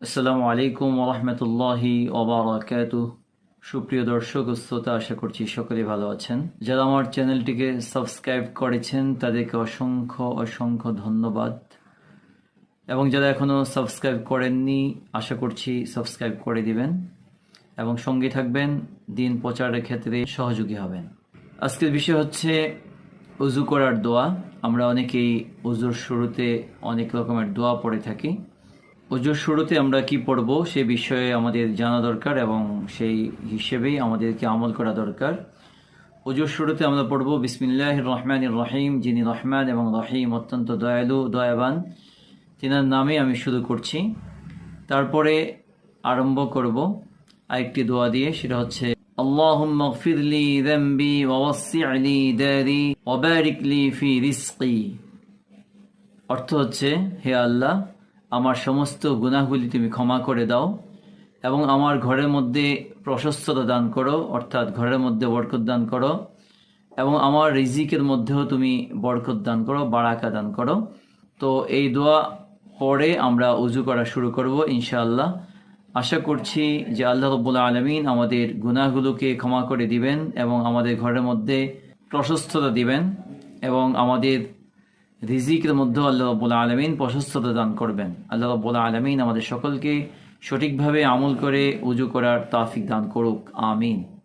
আসসালামু আলাইকুম রহমতুল্লাহি ওবরাকাত সুপ্রিয় দর্শক শ্রোতা, আশা করছি সকলে ভালো আছেন। যারা আমার চ্যানেলটিকে সাবস্ক্রাইব করেছেন, তাদেরকে অসংখ্য অসংখ্য ধন্যবাদ। এবং যারা এখনও সাবস্ক্রাইব করেননি, আশা করছি সাবস্ক্রাইব করে দিবেন এবং সঙ্গে থাকবেন, দিন প্রচারের ক্ষেত্রে সহযোগী হবেন। আজকের বিষয় হচ্ছে উজু করার দোয়া। আমরা অনেকেই উজুর শুরুতে অনেক রকমের দোয়া পড়ে থাকি। উজুর শুরুতে আমরা কি পড়ব সে বিষয়ে আমাদের জানা দরকার এবং সেই হিসেবেই আমাদেরকে আমল করা দরকার উজুর শুরুতে আমরা পড়ব বিসমিল্লাহ রহমান রহিম যিনি রহমান এবং রহিম অত্যন্ত দয়ালু দয়াবান তিনার নামে আমি শুরু করছি তারপরে আরম্ভ করব আরেকটি দোয়া দিয়ে সেটা হচ্ছে اللهم اغفر لي ذنبي ووسع لي داري وبارك لي في رزقي অর্থ হচ্ছে হে আল্লাহ আমার সমস্ত গুনাহগুলি তুমি ক্ষমা করে দাও এবং আমার ঘরের মধ্যে প্রশস্ততা দান করো, অর্থাৎ ঘরের মধ্যে বরকত দান করো এবং আমার রিজিকের মধ্যেও তুমি বরকত দান করো, বারাকা দান করো। তো এই দোয়া পরে আমরা উজু করা শুরু করব ইনশাআল্লাহ। আশা করছি যে আল্লাহ রব্বুল আলমিন আমাদের গুনাহগুলোকে ক্ষমা করে দিবেন এবং আমাদের ঘরের মধ্যে প্রশস্ততা দিবেন এবং আমাদের রিজিকের মধ্যে আল্লাহ রব্বুল আলমিন প্রশস্ততা দান করবেন। আল্লাহ রব্বুল আলমিন আমাদের সকলকে সঠিকভাবে আমল করে উজু করার তাফিক দান করুক। আমিন।